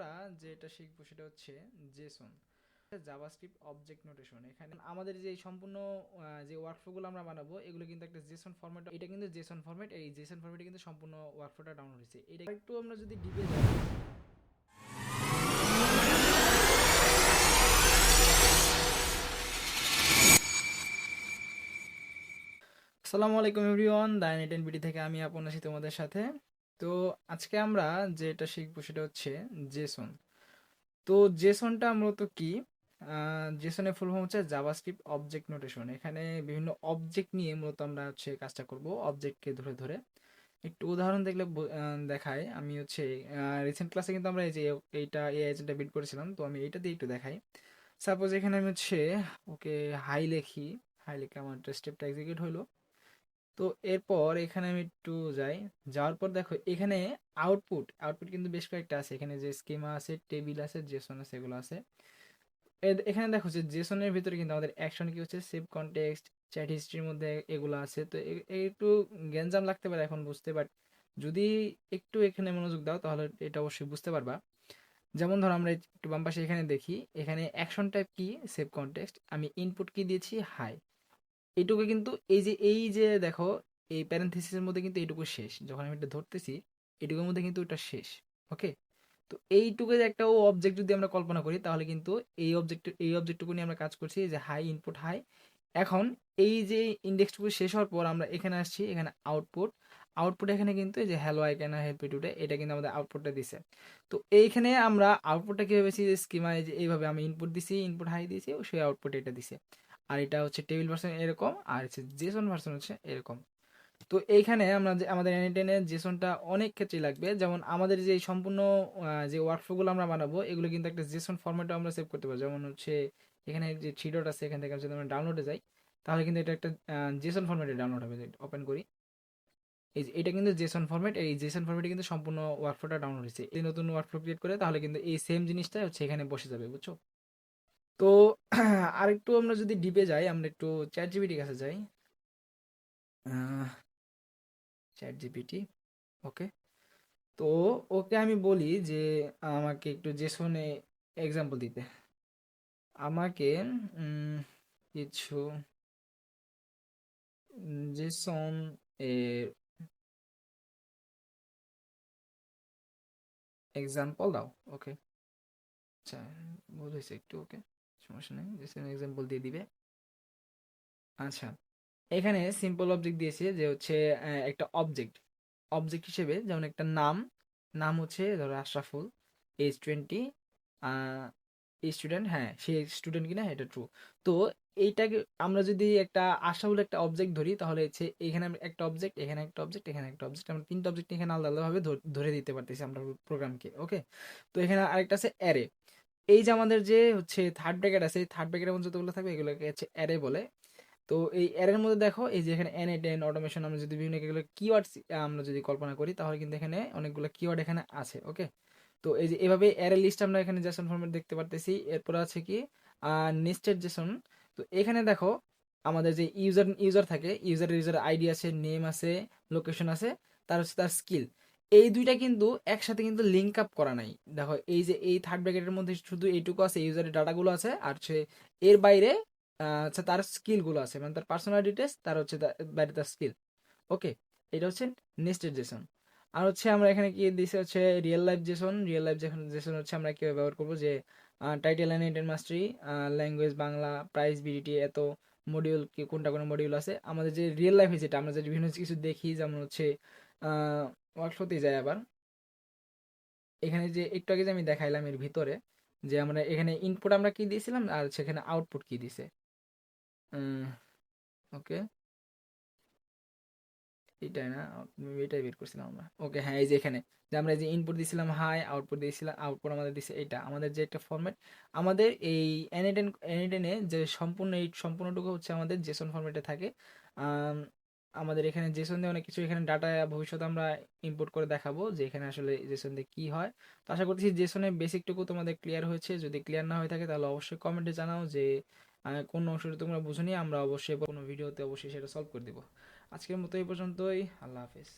আমরা যেটা শিখব সেটা হচ্ছে জেসন জাভাস্ক্রিপ্ট অবজেক্ট নোটেশন এখানে আমাদের যে সম্পূর্ণ যে ওয়ার্কফ্লোগুলো আমরা বানাবো, এগুলো কিন্তু একটা জেসন ফরম্যাট এটা কিন্তু জেসন ফরম্যাট এই জেসন ফরম্যাটে কিন্তু সম্পূর্ণ ওয়ার্কফ্লোটা ডাউনলোড হয়েছে। এটা একটু আমরা যদি ডিপে যাই। আসসালামু আলাইকুম এভরিওয়ান দা নেটেন বিডি থেকে আমি আপন আছি তোমাদের সাথে। তো আজকে আমরা যেটা শিখব সেটা হচ্ছে জেসন তো জেসনটা মূলত কি? জেসনের ফুল ফর্ম হচ্ছে জাভাস্ক্রিপ্ট অবজেক্ট নোটেশন এখানে বিভিন্ন অবজেক্ট নিয়ে মূলত আমরা হচ্ছে কাজটা করব অবজেক্টকে ধরে ধরে। একটু উদাহরণ দেখলে দেখায়। আমি হচ্ছে রিসেন্ট ক্লাসে কিন্তু আমরা এই যে এইটা এই এজেন্টটা বিল্ড করেছিলাম, তো আমি এইটা দিয়ে একটু দেখাই। সাপোজ এখানে আমি হচ্ছে, ওকে হাই লিখি। হাই লিখে আমার স্টেপটা এক্সিকিউট হলো। তো এরপর এখানে আমি একটু যাই। যাওয়ার পর দেখো, এখানে আউটপুট আউটপুট কিন্তু বেশ কয়েকটা আছে। এখানে যে স্কিমা আছে টেবিল আছে জেসন আছে, এগুলো আছে। এখানে দেখো যে জেসনের ভিতরে কিন্তু আমাদের অ্যাকশন কি হচ্ছে? সেভ কনটেক্সট চ্যাট হিস্ট্রির মধ্যে এগুলো আছে। তো একটু গ্যাঞ্জাম লাগতে পারে এখন বুঝতে বাট যদি একটু এখানে মনোযোগ দাও, তাহলে এটা অবশ্যই বুঝতে পারবা। যেমন ধরো, আমরা একটু বাম পাশে এখানে দেখি, এখানে অ্যাকশন টাইপ কি? সেভ কনটেক্সট আমি ইনপুট কি দিয়েছি? হাই এইটুকু কিন্তু এই যে এই যে দেখো, এই প্যারেন্থেসিসের মধ্যে কিন্তু এইটুকু শেষ। যখন আমি এটা ধরতেছি, এইটুকুর মধ্যে কিন্তু এটা শেষ ওকে তো এইটুকু একটা অবজেক্ট যদি আমরা কল্পনা করি, তাহলে কিন্তু এই অবজেক্ট এই অবজেক্টটুকু নিয়ে আমরা কাজ করছি যে হাই ইনপুট হাই এখন এই যে ইন্ডেক্সটুকু শেষ হওয়ার পর আমরা এখানে আসছি, এখানে আউটপুট আউটপুট এখানে কিন্তু এই যে hello I can help you today এটা কিন্তু আমাদের আউটপুটটা দিছে। তো এইখানে আমরা আউটপুটটা কীভাবে যে স্কিমা যে এইভাবে আমি ইনপুট দিছি ইনপুট হাই দিয়েছি, ও সেই আউটপুট এটা দিছে। আর এটা হচ্ছে টেবিল ভার্সন এরকম, আর হচ্ছে জেসন ভার্সন হচ্ছে এরকম। তো এইখানে আমরা যে, আমাদের এনটেনের জেসনটা অনেক ক্ষেত্রে লাগবে। যেমন আমাদের যে সম্পূর্ণ যে ওয়ার্কফ্লোগুলো আমরা বানাবো, এগুলো কিন্তু একটা জেসন ফরম্যাটে আমরা সেভ করতে পারব। যেমন হচ্ছে এখানে যে থ্রি ডট আছে, এখান থেকে যদি আমরা ডাউনলোডে যাই, তাহলে কিন্তু এটা একটা জেসন ফরম্যাটে ডাউনলোড হবে ওপেন করি। এই এটা কিন্তু জেসন ফরম্যাট এই জেসন ফরম্যাটে কিন্তু সম্পূর্ণ ওয়ার্কফ্লোটা ডাউনলোড হয়েছে। এই নতুন ওয়ার্কফ্লো ক্রিয়েট করে, তাহলে কিন্তু এই সেম জিনিসটা হচ্ছে এখানে বসে যাবে, বুঝছ? তো আরেকটু আমরা যদি ডিপে যাই, আমরা একটু চ্যাট জিপিটির কাছে যাই। চ্যাট জিপিটি ওকে তো ওকে আমি বলি যে, আমাকে একটু জেসনে এক্সাম্পল দিতে। আমাকে কিছু জেসন এর এক্সাম্পল দাও ওকে আচ্ছা ভুল একটু ওকে সমস্যা নেই এক্সাম্পল দিয়ে দিবে। আচ্ছা এখানে সিম্পল অবজেক্ট দিয়েছে যে হচ্ছে একটা অবজেক্ট অবজেক্ট হিসেবে যেমন একটা নাম নাম হচ্ছে ধরো আশরাফুল এজ টোয়েন্টি স্টুডেন্ট হ্যাঁ সে স্টুডেন্ট কিনা, এটা ট্রু তো এইটাকে আমরা যদি একটা আশরাফুল একটা অবজেক্ট ধরি, তাহলে হচ্ছে এখানে একটা অবজেক্ট এখানে একটা অবজেক্ট এখানে একটা অবজেক্ট আমরা তিনটা অবজেক্ট এখানে আলাদা আলাদাভাবে ধরে দিতে পারতেছি আমরা প্রোগ্রামকে ওকে তো এখানে আরেকটা আছে অ্যারে এই যে আমাদের যে হচ্ছে থার্ড ব্র্যাকেট আছে থার্ড ব্র্যাকেটের মধ্যে যতগুলো থাকবে, এগুলোকে হচ্ছে অ্যারে বলে। তো এই অ্যারের মধ্যে দেখো, এই যে এখানে এন টেন অটোমেশন আমরা যদি বিভিন্ন এগুলো কিওয়ার্ড আমরা যদি কল্পনা করি, তাহলে কিন্তু এখানে অনেকগুলো কিওয়ার্ড এখানে আছে ওকে তো এই যে এভাবে অ্যারে লিস্ট আমরা এখানে জেসন ফরম্যাট দেখতে পারতেছি। এরপর আছে কি? নেস্টেড জেসন তো এখানে দেখো, আমাদের যে ইউজার ইউজার থাকে ইউজার ইউজার আইডি আছে নেম আছে লোকেশন আছে, তার হচ্ছে তার স্কিল এই দুইটা কিন্তু একসাথে কিন্তু লিঙ্ক আপ করা নাই। দেখো, এই যে এই থার্ড ব্র্যাকেটের মধ্যে শুধু এইটুকু আছে ইউজারের ডাটাগুলো আছে, আর হচ্ছে এর বাইরে আচ্ছা তার স্কিলগুলো আছে মানে তার পার্সোনাল ডিটেলস তার হচ্ছে বাইরে তার স্কিল ওকে এটা হচ্ছে নেস্টেড জেসন আর হচ্ছে আমরা এখানে কি দিছে হচ্ছে real life JSON real life JSON হচ্ছে আমরা কীভাবে ব্যবহার করব যে title and intent mastery language Bangla price BDT এত মডিউল কি কোনটা কোনো মডিউল আছে। আমাদের যে রিয়েল লাইফে যেটা, আমরা যে বিভিন্ন কিছু দেখি, যেমন হচ্ছে ওয়ার্কশপে যায় আবার। এখানে যে একটু আগে যে আমি দেখাইলাম এর ভিতরে, যে আমরা এখানে ইনপুট আমরা কি দিয়েছিলাম আর সেখানে আউটপুট কি দিছে। ওকে। এটাই না, এটাই বের করছিলাম আমরা। ওকে হ্যাঁ এই যে এখানে, যে আমরা যে ইনপুট দিয়েছিলাম হাই আউটপুট দিয়েছিলাম আউটপুট আমাদের দিছে এটা, আমাদের যে একটা ফরম্যাট আমাদের এই এনএটেন এনএটেনে যে সম্পূর্ণ এই সম্পূর্ণটুকু হচ্ছে আমাদের জেসন ফরম্যাটে থাকে। আমাদের এখানে জেসন দিয়ে অনেক কিছু এখানে ডাটা ভবিষ্যতে আমরা ইম্পোর্ট করে দেখাবো যে এখানে আসলে জেসন দিয়ে কী হয়। তো আশা করতেছি জেসনের বেসিকটুকু তোমাদের ক্লিয়ার হয়েছে। যদি ক্লিয়ার না হয়ে থাকে তাহলে অবশ্যই কমেন্টে জানাও যে কোন অংশটা তোমরা বুঝোনি, আমরা অবশ্যই কোনো ভিডিওতে অবশ্যই সেটা সলভ করে দেবো। আজকের মতো এই পর্যন্তই, আল্লাহ হাফেজ।